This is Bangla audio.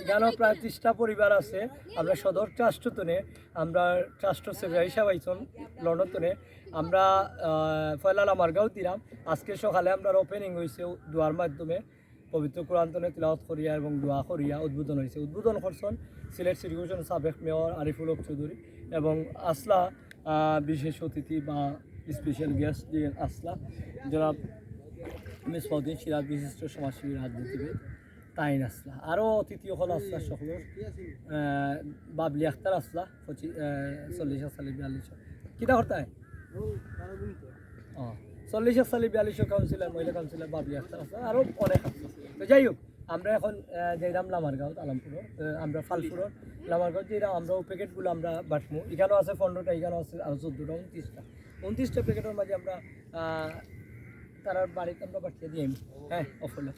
এখানেও প্রায় ত্রিশটা পরিবার আছে। আমরা সদর ট্রাস্টতনে আমরা ট্রাস্ট হিসাবে আইসন আমরা লামারগাঁও দিলাম। আজকে সকালে আমরা ওপেনিং হয়েছে দুয়ার মাধ্যমে। পবিত্র কোরআন্তনে তিলাওয়াত করিয়া এবং দোয়া করিয়া উদ্বোধন হয়েছে উদ্বোধন করছেন সিলেট সিটি সাবেক মেয়র আরিফুল হক চৌধুরী এবং আসলা আহ, বিশেষ অতিথি বা স্পেশাল গেস্ট যে আসলা জনাব মিস ফদিন সিরাজ বিশিষ্ট সমাজসেবী, রাজনীতিবিদ তাইন আসলা। আরও অতিথি হল আসলা সকলের। বাবলি আখতার আসলা পঁচিশ চল্লিশ সালে বিয়াল্লিশ কিতা করতে হয় চল্লিশ সালে বিয়াল্লিশ কাউন্সিলর, মহিলা কাউন্সিলর বাবলি আখতার আসলা, আরও অনেক তো যাই হোক, আমরা এখন যাইলাম লামারগাঁও আলমপুর আমরা ফালপুরর লামারগাঁও যেটা আমরা প্যাকেটগুলো আমরা বাটমু। এখানেও আছে পনেরোটা, এখানেও আছে আরও চোদ্দোটা, উনত্রিশটা। উনত্রিশটা প্যাকেটের মাঝে আমরা তারা বাড়িতে আমরা পাঠিয়ে দিই হ্যাঁ অফলে